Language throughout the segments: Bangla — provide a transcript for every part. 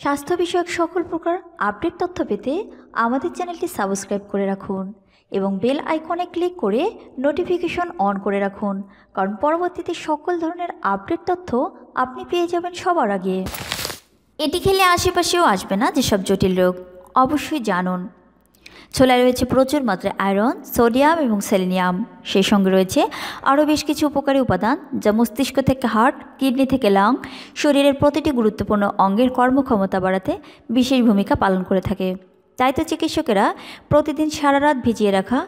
স্বাস্থ্য বিষয়ক সকল প্রকার আপডেট তথ্য পেতে আমাদের চ্যানেলটি সাবস্ক্রাইব করে রাখুন এবং বেল আইকনে ক্লিক করে নোটিফিকেশন অন করে রাখুন, কারণ পরবর্তীতে সকল ধরনের আপডেট তথ্য আপনি পেয়ে যাবেন সবার আগে। এটি খেলে আশেপাশেও আসবে না যেসব জটিল রোগ। অবশ্যই জানুন। ছোলায় রয়েছে প্রচুর মাত্রায় আয়রন, সোডিয়াম এবং সেলিনিয়াম। সেই সঙ্গে রয়েছে আরও বেশ কিছু উপকারী উপাদান, যা মস্তিষ্ক থেকে হার্ট, কিডনি থেকে লাং, শরীরের প্রতিটি গুরুত্বপূর্ণ অঙ্গের কর্মক্ষমতা বাড়াতে বিশেষ ভূমিকা পালন করে থাকে। তাই তো চিকিৎসকেরা প্রতিদিন সারা রাত ভিজিয়ে রাখা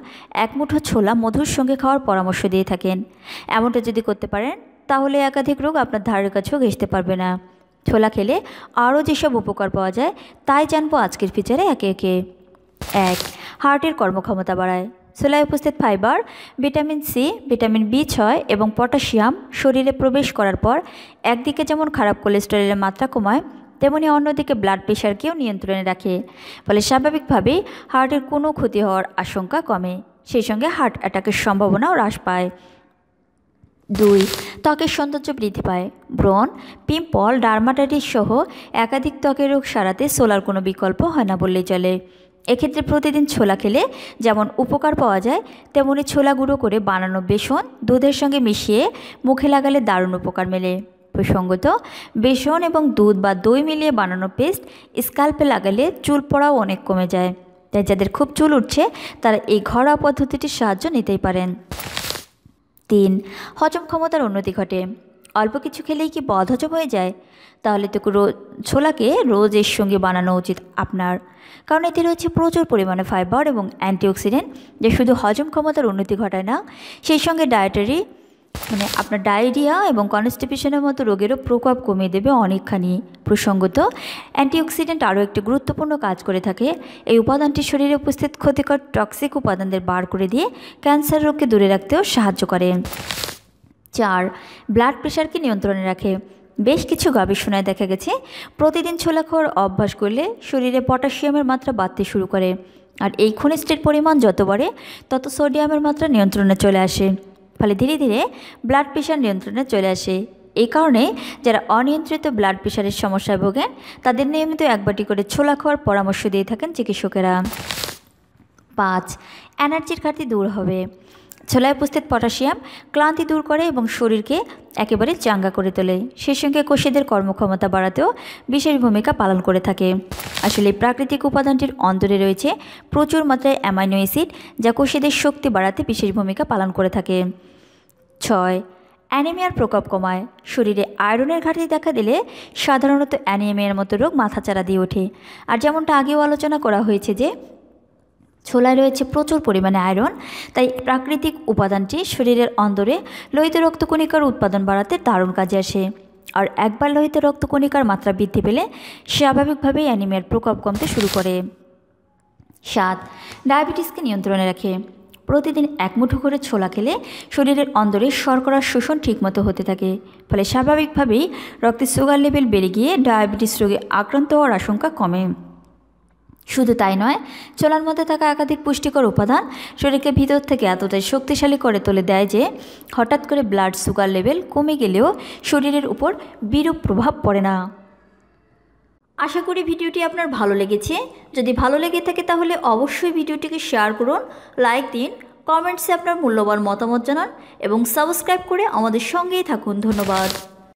এক মুঠো ছোলা মধুর সঙ্গে খাওয়ার পরামর্শ দিয়ে থাকেন। এমনটা যদি করতে পারেন, তাহলে একাধিক রোগ আপনার ধারের কাছেও ঘেঁষতে পারবে না। ছোলা খেলে আরও যেসব উপকার পাওয়া যায়, তাই জানব আজকের ফিচারে একে একে। এক। হার্টের কর্মক্ষমতা বাড়ায়। ছোলায় উপস্থিত fibre, vitamin C, vitamin B ছয় এবং পটাশিয়াম শরীরে প্রবেশ করার পর একদিকে যেমন খারাপ কোলেস্টেরলের মাত্রা কমায়, তেমনি অন্যদিকে ব্লাড প্রেশারকেও নিয়ন্ত্রণে রাখে। ফলে স্বাভাবিকভাবেই হার্টের কোনো ক্ষতি হওয়ার আশঙ্কা কমে। সেই সঙ্গে হার্ট অ্যাটাকের সম্ভাবনাও হ্রাস পায়। দুই, ত্বকের সৌন্দর্য বৃদ্ধি পায়। ব্রণ, পিম্পল, ডার্মাটাইটিস সহ একাধিক ত্বকের রোগ সারাতে সোলার কোনো বিকল্প হয় না বললেই চলে। এক্ষেত্রে প্রতিদিন ছোলা খেলে যেমন উপকার পাওয়া যায়, তেমনি ছোলা গুঁড়ো করে বানানো বেসন দুধের সঙ্গে মিশিয়ে মুখে লাগালে দারুণ উপকার মেলে। প্রসঙ্গত, বেসন এবং দুধ বা দই মিলিয়ে বানানো পেস্ট স্কাল্পে লাগালে চুল পড়াও অনেক কমে যায়। তাই যাদের খুব চুল উঠছে, তারা এই ঘরোয়া পদ্ধতিটির সাহায্য নিতেই পারেন। তিন, হজম ক্ষমতার উন্নতি ঘটে। অল্প কিছু খেলেই কি বদ হজম হয়ে যায়? তাহলে তো ছোলাকে রোজ এর সঙ্গে বানানো উচিত আপনার। কারণ এতে রয়েছে প্রচুর পরিমাণে ফাইবার এবং অ্যান্টিঅক্সিডেন্ট যা শুধু হজম ক্ষমতার উন্নতি ঘটায় না, সেই সঙ্গে ডায়েটারি মানে আপনার ডায়রিয়া এবং কনস্টিপেশনের মতো রোগেরও প্রকোপ কমিয়ে দেবে অনেকখানি। প্রসঙ্গত, অ্যান্টিঅক্সিডেন্ট আরও একটি গুরুত্বপূর্ণ কাজ করে থাকে। এই উপাদানটি শরীরে উপস্থিত ক্ষতিকর টক্সিক উপাদানদের বার করে দিয়ে ক্যান্সার রোগকে দূরে রাখতেও সাহায্য করে। চার ব্লাড প্রেশারকে নিয়ন্ত্রণে রাখে। বেশ কিছু গবেষণায় দেখা গেছে, প্রতিদিন ছোলা খাওয়ার অভ্যাস করলে শরীরে পটাশিয়ামের মাত্রা বাড়তে শুরু করে। আর এই খনিজটির পরিমাণ যত বাড়ে, তত সোডিয়ামের মাত্রা নিয়ন্ত্রণে চলে আসে। ফলে ধীরে ধীরে ব্লাড প্রেশার নিয়ন্ত্রণে চলে আসে। এই কারণে যারা অনিয়ন্ত্রিত ব্লাড প্রেশারের সমস্যায় ভোগেন, তাদের নিয়মিত এক বাটি করে ছোলা খাওয়ার পরামর্শ দিয়ে থাকেন চিকিৎসকেরা। পাঁচ, এনার্জির ঘাটতি দূর হবে। ছোলায় উপস্থিত পটাশিয়াম ক্লান্তি দূর করে এবং শরীরকে একেবারে চাঙ্গা করে তোলে। সেই সঙ্গে কোষেদের কর্মক্ষমতা বাড়াতেও বিশেষ ভূমিকা পালন করে থাকে। আসলে প্রাকৃতিক উপাদানটির অন্তরে রয়েছে প্রচুর মাত্রায় অ্যামাইনো অ্যাসিড যা কোষেদের শক্তি বাড়াতে বিশেষ ভূমিকা পালন করে থাকে। ছয়, অ্যানিমিয়ার প্রকোপ কমায়। শরীরে আয়রনের ঘাটতি দেখা দিলে সাধারণত অ্যানিমিয়ার মতো রোগ মাথাচাড়া দিয়ে ওঠে। আর যেমনটা আগেও আলোচনা করা হয়েছে যে ছোলায় রয়েছে প্রচুর পরিমাণে আয়রন তাই প্রাকৃতিক উপাদানটি শরীরের অন্দরে লোহিত রক্তকণিকার উৎপাদন বাড়াতে দারুণ কাজে আসে। আর একবার লোহিত রক্তকণিকার মাত্রা বৃদ্ধি পেলে স্বাভাবিকভাবেই অ্যানিমিয়ার প্রকোপ কমতে শুরু করে। সাত, ডায়াবেটিসকে নিয়ন্ত্রণে রাখে। প্রতিদিন এক মুঠো করে ছোলা খেলে শরীরের অন্দরে শর্করার শোষণ ঠিকমতো হতে থাকে। ফলে স্বাভাবিকভাবেই রক্তে সুগার লেভেল বেড়ে গিয়ে ডায়াবেটিস রোগে আক্রান্ত হওয়ার আশঙ্কা কমে। শুধু তাই নয়, চোলার মধ্যে থাকা একাধিক পুষ্টিকর উপাদান শরীরকে ভিতর থেকে এতটাই শক্তিশালী করে তুলে দেয় যে, হঠাৎ করে ব্লাড সুগার লেভেল কমে গেলেও শরীরের উপর বিরূপ প্রভাব পড়ে না। আশা করি ভিডিওটি আপনার ভালো লেগেছে। যদি ভালো লেগে থাকে তাহলে অবশ্যই ভিডিওটিকে শেয়ার করুন লাইক দিন কমেন্টসে আপনার মূল্যবান মতামত জানান এবং সাবস্ক্রাইব করে আমাদের সঙ্গেই থাকুন। ধন্যবাদ।